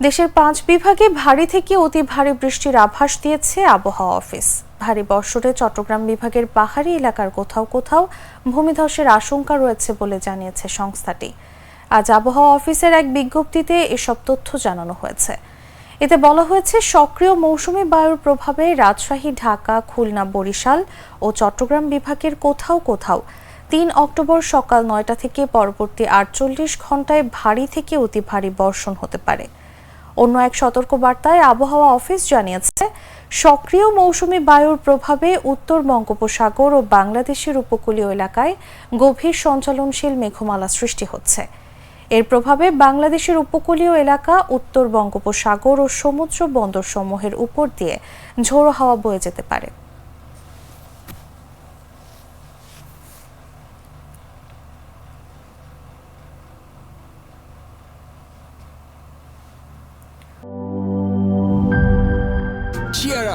দেশের পাঁচ বিভাগে ভারী থেকে অতি ভারী বৃষ্টির আভাস দিয়েছে আবহাওয়া অফিস। ভারী বর্ষণে চট্টগ্রাম বিভাগের পাহাড়ি এলাকার কোথাও কোথাও ভূমিধসের আশঙ্কা রয়েছে বলে জানিয়েছে সংস্থাটি। আজ আবহাওয়া অফিসের এক বিজ্ঞপ্তিতে এসব তথ্য জানানো হয়েছে। এতে বলা হয়েছে, সক্রিয় মৌসুমি বায়ুর প্রভাবে রাজশাহী, ঢাকা, খুলনা, বরিশাল ও চট্টগ্রাম বিভাগের কোথাও কোথাও তিন অক্টোবর সকাল নয়টা থেকে পরবর্তী আটচল্লিশ ঘন্টায় ভারী থেকে অতি ভারী বর্ষণ হতে পারে। অন্য এক সতর্ক বার্তায় আবহাওয়া অফিস জানিয়েছে, সক্রিয় মৌসুমি বায়ুর প্রভাবে উত্তর বঙ্গোপসাগর ও বাংলাদেশের উপকূলীয় এলাকায় গভীর সঞ্চালনশীল মেঘমালা সৃষ্টি হচ্ছে। এর প্রভাবে বাংলাদেশের উপকূলীয় এলাকা, উত্তর বঙ্গোপসাগর ও সমুদ্র বন্দরসমূহের উপর দিয়ে ঝোড়ো হাওয়া বয়ে যেতে পারে।